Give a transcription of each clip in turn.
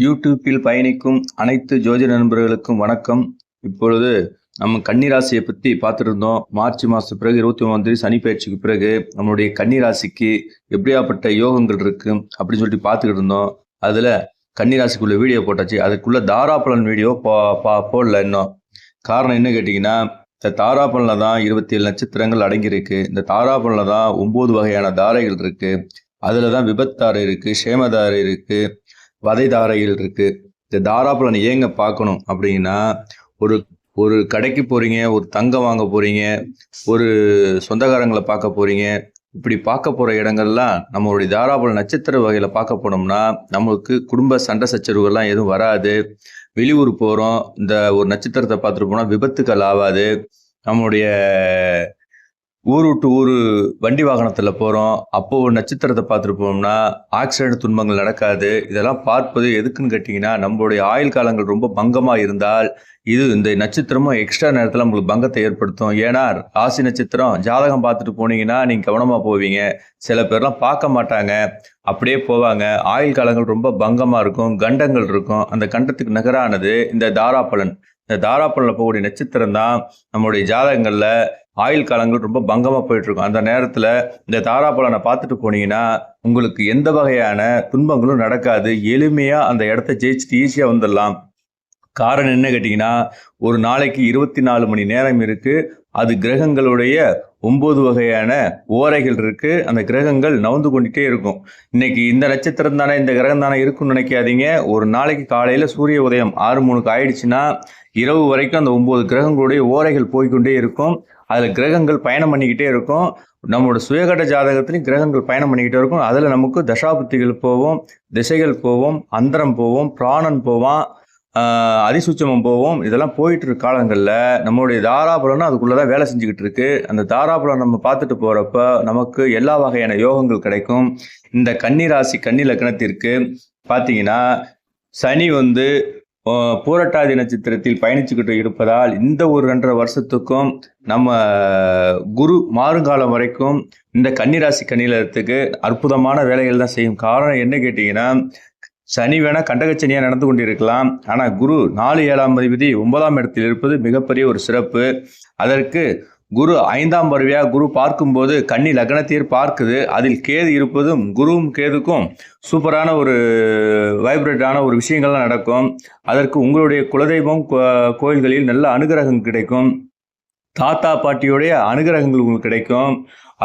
யூடியூப்பில் பயணிக்கும் அனைத்து ஜோதிட நண்பர்களுக்கும் வணக்கம். இப்பொழுது நம்ம கன்னிராசியை பற்றி பார்த்துருந்தோம். மார்ச் மாதம் பிறகு இருபத்தி ஒன்றாம் தேதி சனி பயிற்சிக்கு பிறகு நம்மளுடைய கன்னிராசிக்கு எப்படியாப்பட்ட யோகங்கள் இருக்கு அப்படின்னு சொல்லிட்டு பார்த்துக்கிட்டு இருந்தோம். அதில் கன்னிராசிக்குள்ள வீடியோ போட்டாச்சு. அதுக்குள்ளே தாராபலன் வீடியோ போ பா போடல இன்னும். காரணம் என்ன கேட்டிங்கன்னா இந்த தாராபலனில் தான் இருபத்தி ஏழு நட்சத்திரங்கள் அடங்கியிருக்கு. இந்த தாராபலனில் தான் ஒம்பது வகையான தாரைகள் இருக்குது அதில் தான் விபத்தாறு இருக்குது சேமதாறு இருக்குது வதை தாரைகள் இருக்கு. இந்த தாராபலன் ஏங்க பார்க்கணும் அப்படின்னா ஒரு ஒரு கடைக்கு போறீங்க ஒரு தங்கம் வாங்க போறீங்க ஒரு சொந்தக்காரங்களை பார்க்க போறீங்க. இப்படி பார்க்க போற இடங்கள்லாம் நம்மளுடைய தாராபல நட்சத்திர வகையில பார்க்க போனோம்னா நம்மளுக்கு குடும்ப சண்டை சச்சரவுகள்லாம் எதுவும் வராது. வெளியூர் போறோம் இந்த ஒரு நட்சத்திரத்தை பார்த்துட்டு போனா விபத்துக்கள் ஆகாது. நம்மளுடைய ஊர் விட்டு ஊர் வண்டி வாகனத்தில் போகிறோம் அப்போது ஒரு நட்சத்திரத்தை பார்த்துட்டு போனோம்னா ஆக்சிடென்ட் துன்பங்கள் நடக்காது. இதெல்லாம் பார்ப்பது எதுக்குன்னு கேட்டிங்கன்னா நம்மளுடைய ஆயுள் காலங்கள் ரொம்ப பங்கமாக இருந்தால் இது இந்த நட்சத்திரமும் எக்ஸ்ட்ரா நேரத்தில் உங்களுக்கு பங்கத்தை ஏற்படுத்தும். ஏன்னா ராசி நட்சத்திரம் ஜாதகம் பார்த்துட்டு போனீங்கன்னா நீங்கள் கவனமாக போவீங்க. சில பேர்லாம் பார்க்க மாட்டாங்க. அப்படியே போவாங்க. ஆயுள் காலங்கள் ரொம்ப பங்கமாக இருக்கும். கண்டங்கள் இருக்கும். அந்த கண்டத்துக்கு நகரானது இந்த தாராப்பலன் இந்த தாராப்பலனில் போகக்கூடிய நட்சத்திரம் தான் நம்மளுடைய ஜாதகங்களில் ஆயுள் காலங்கள் ரொம்ப பங்கமாக போயிட்டுருக்கும். அந்த நேரத்தில் இந்த தாராபலனை பார்த்துட்டு போனீங்கன்னா உங்களுக்கு எந்த வகையான துன்பங்களும் நடக்காது. எளிமையாக அந்த இடத்த ஜெயிச்சுட்டு ஈஸியாக வந்துடலாம். காரணம் என்ன கேட்டிங்கன்னா ஒரு நாளைக்கு இருபத்தி நாலு மணி நேரம் இருக்குது அது கிரகங்களுடைய ஒம்பது வகையான ஓரைகள் இருக்குது அந்த கிரகங்கள் நவுந்து கொண்டுட்டே இருக்கும். இன்னைக்கு இந்த நட்சத்திரம் தானே இந்த கிரகம் தானே இருக்கும்னு நினைக்காதீங்க. ஒரு நாளைக்கு காலையில் சூரிய உதயம் ஆறு மூணுக்கு ஆயிடுச்சுன்னா இரவு வரைக்கும் அந்த ஒம்பது கிரகங்களுடைய ஓரைகள் போய்கொண்டே இருக்கும். அதில் கிரகங்கள் பயணம் பண்ணிக்கிட்டே இருக்கும். நம்மளோட சுயகட்ட ஜாதகத்துலையும் கிரகங்கள் பயணம் பண்ணிக்கிட்டே இருக்கும். அதில் நமக்கு தசாபுத்திகள் போவோம் திசைகள் போவோம் அந்தரம் போவோம் பிராணன் போவான். அதிசூச்சமம் போவோம். இதெல்லாம் போயிட்டு இருக்க காலங்களில் நம்மளுடைய தாராபுரம்னு அதுக்குள்ளே தான் வேலை செஞ்சுக்கிட்டு இருக்கு அந்த தாராபுரம் நம்ம பார்த்துட்டு போகிறப்ப நமக்கு எல்லா வகையான யோகங்கள் கிடைக்கும். இந்த கன்னிராசி கன்னி லக்னத்திற்கு பார்த்தீங்கன்னா சனி வந்து பூரட்டாதி நட்சத்திரத்தில் பயணிச்சுக்கிட்டு இருப்பதால் இந்த ஒரு ரெண்டரை வருஷத்துக்கும் நம்ம குரு மாறுங்காலம் வரைக்கும் இந்த கன்னிராசி கன்னிலத்துக்கு அற்புதமான வேலைகள் தான் செய்யும். காரணம் என்ன கேட்டிங்கன்னா சனி வேணால் கண்டகச்சனியாக நடந்து கொண்டிருக்கலாம். ஆனால் குரு நாலு ஏழாம் அதிபதி ஒன்பதாம் இடத்தில் இருப்பது மிகப்பெரிய ஒரு சிறப்பு. அதற்கு குரு ஐந்தாம் பருவியாக குரு பார்க்கும்போது கன்னி லக்னத்தீர் பார்க்குது. அதில் கேது இருப்பதும் குருவும் கேதுக்கும் சூப்பரான ஒரு வைப்ரேட்டான ஒரு விஷயங்கள்லாம் நடக்கும். அதற்கு உங்களுடைய குலதெய்வம் கோயில்களில் நல்ல அனுகிரகம் கிடைக்கும். தாத்தா பாட்டியுடைய அனுகிரகங்கள் உங்களுக்கு கிடைக்கும்.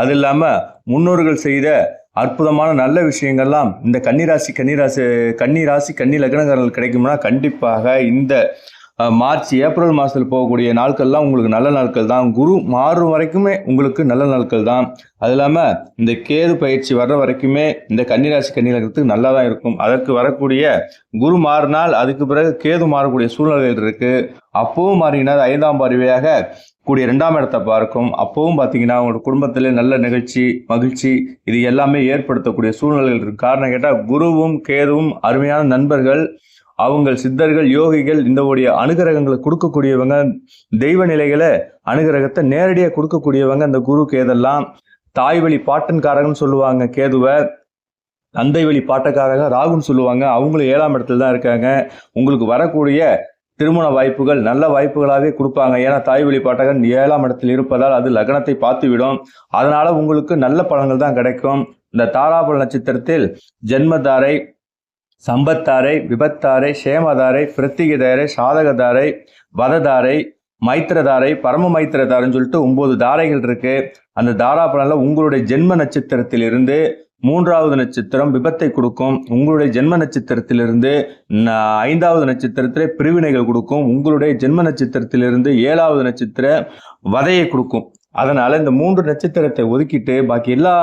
அது இல்லாமல் முன்னோர்கள் செய்த அற்புதமான நல்ல விஷயங்கள்லாம் இந்த கன்னிராசி கன்னிராசி கன்னிராசி கன்னி லக்னகாரர்கள் கிடைக்கும்னா கண்டிப்பாக இந்த மார்ச் ஏப்ரல் மாதத்தில் போகக்கூடிய நாட்கள்லாம் உங்களுக்கு நல்ல நாட்கள் தான். குரு மாறும் வரைக்குமே உங்களுக்கு நல்ல நாட்கள் தான். அது இல்லாமல் இந்த கேது பயிற்சி வர்ற வரைக்குமே இந்த கன்னிராசி கன்னிரகத்துக்கு நல்லா தான் இருக்கும். அதற்கு வரக்கூடிய குரு மாறினால் அதுக்கு பிறகு கேது மாறக்கூடிய சூழ்நிலைகள் இருக்குது அப்பவும் மாறினால் ஐந்தாம் பார்வையாக கூடிய ரெண்டாம் இடத்தை பார்க்கும். அப்பவும் பார்த்தீங்கன்னா உங்களோட குடும்பத்தில் நல்ல நிகழ்ச்சி மகிழ்ச்சி இது எல்லாமே ஏற்படுத்தக்கூடிய சூழ்நிலைகள் இருக்கு. காரணம் கேட்டால் குருவும் கேதுவும் அருமையான நண்பர்கள். அவங்க சித்தர்கள் யோகிகள் இந்த உடைய அனுகிரகங்களை கொடுக்கக்கூடியவங்க தெய்வ நிலைகளை அனுகிரகத்தை நேரடியாக கொடுக்கக்கூடியவங்க அந்த குரு கேதெல்லாம் தாய் வழி பாட்டன்காரங்கன்னு சொல்லுவாங்க கேதுவை. தந்தை வழி பாட்டக்காரங்க ராகுன்னு சொல்லுவாங்க. அவங்களும் ஏழாம் இடத்துல தான் இருக்காங்க. உங்களுக்கு வரக்கூடிய திருமண வாய்ப்புகள் நல்ல வாய்ப்புகளாகவே கொடுப்பாங்க. ஏன்னா தாய் வழி பாட்டகன் ஏழாம் இடத்தில் இருப்பதால் அது லக்னத்தை பார்த்துவிடும். அதனால உங்களுக்கு நல்ல பலன்கள் தான் கிடைக்கும். இந்த தாராபல நட்சத்திரத்தில் ஜென்மதாரை சம்பத்தாரை விபத்தாரை சேமதாரை பிருத்திகதாரை சாதகதாரை வததாரை மைத்திரதாரை பரம மைத்திரதாரைன்னு சொல்லிட்டு ஒம்பது தாரைகள் இருக்கு. அந்த தாரா பலனில் உங்களுடைய ஜென்ம நட்சத்திரத்திலிருந்து மூன்றாவது நட்சத்திரம் விபத்தை கொடுக்கும். உங்களுடைய ஜென்ம நட்சத்திரத்திலிருந்து ஐந்தாவது நட்சத்திரத்தில் பிரிவினைகள் கொடுக்கும். உங்களுடைய ஜென்ம நட்சத்திரத்திலிருந்து ஏழாவது நட்சத்திர வதையை கொடுக்கும். அதனால் இந்த மூன்று நட்சத்திரத்தை ஒதுக்கிட்டு பாக்கி எல்லா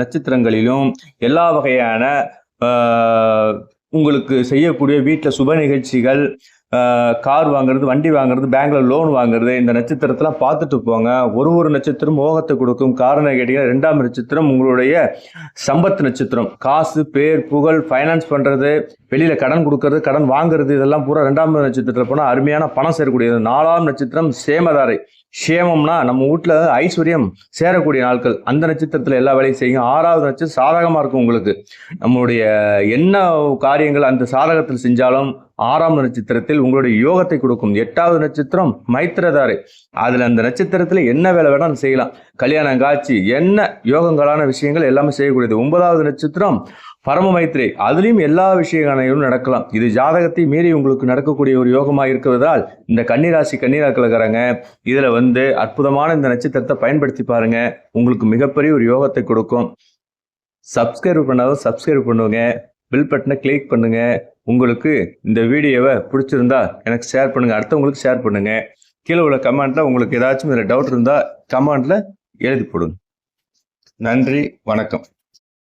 நட்சத்திரங்களிலும் எல்லா வகையான உங்களுக்கு செய்யக்கூடிய வீட்டில் சுப நிகழ்ச்சிகள் கார் வாங்குறது வண்டி வாங்குறது பேங்க்ல லோன் வாங்குறது இந்த நட்சத்திரத்தெல்லாம் பார்த்துட்டு போங்க. ஒரு ஒரு நட்சத்திரம் மோகத்தை கொடுக்கும். காரணம் கேட்டீங்கன்னா ரெண்டாம் நட்சத்திரம் உங்களுடைய சம்பத் நட்சத்திரம். காசு பேர் புகழ் ஃபைனான்ஸ் பண்ணுறது வெளியில கடன் கொடுக்கறது கடன் வாங்குறது இதெல்லாம் பூரா ரெண்டாம் நட்சத்திரத்தில் போனால் அருமையான பணம் சேரக்கூடியது. நாலாம் நட்சத்திரம் சேமதாரை. சேமம்னா நம்ம வீட்டில் ஐஸ்வர்யம் சேரக்கூடிய நாட்கள். அந்த நட்சத்திரத்தில் எல்லா வேலையும் செய்யுங்க. ஆறாவது நட்சத்திரம் சாதகமாக இருக்கும் உங்களுக்கு. நம்மளுடைய என்ன காரியங்கள் அந்த சாதகத்தில் செஞ்சாலும் ஆறாம் நட்சத்திரத்தில் உங்களுடைய யோகத்தை கொடுக்கும். எட்டாவது நட்சத்திரம் மைத்திரதாரை. அதில் அந்த நட்சத்திரத்தில் என்ன வேலை வேணாலும் செய்யலாம். கல்யாணம் காட்சி என்ன யோகங்களான விஷயங்கள் எல்லாமே செய்யக்கூடியது. ஒன்பதாவது நட்சத்திரம் பரம மைத்திரை. அதுலேயும் எல்லா விஷயங்களும் நடக்கலாம். இது ஜாதகத்தை மீறி உங்களுக்கு நடக்கக்கூடிய ஒரு யோகமாக இருக்கிறதால் இந்த கன்னிராசி கன்னிராக்கலக்காரங்க இதில் வந்து அற்புதமான இந்த நட்சத்திரத்தை பயன்படுத்தி பாருங்க. உங்களுக்கு மிகப்பெரிய ஒரு யோகத்தை கொடுக்கும். சப்ஸ்கிரைப் பண்ணாலும் சப்ஸ்கிரைப் பண்ணுங்க. பில் பட்டனை கிளிக் பண்ணுங்கள் உங்களுக்கு இந்த வீடியோவை பிடிச்சிருந்தா எனக்கு ஷேர் பண்ணுங்கள் அடுத்தவங்களுக்கு ஷேர் பண்ணுங்கள் கீழே உள்ள கமெண்ட்டில் உங்களுக்கு ஏதாச்சும் இதில் டவுட் இருந்தால் கமெண்ட்ல எழுதி போடுங்க. நன்றி வணக்கம்.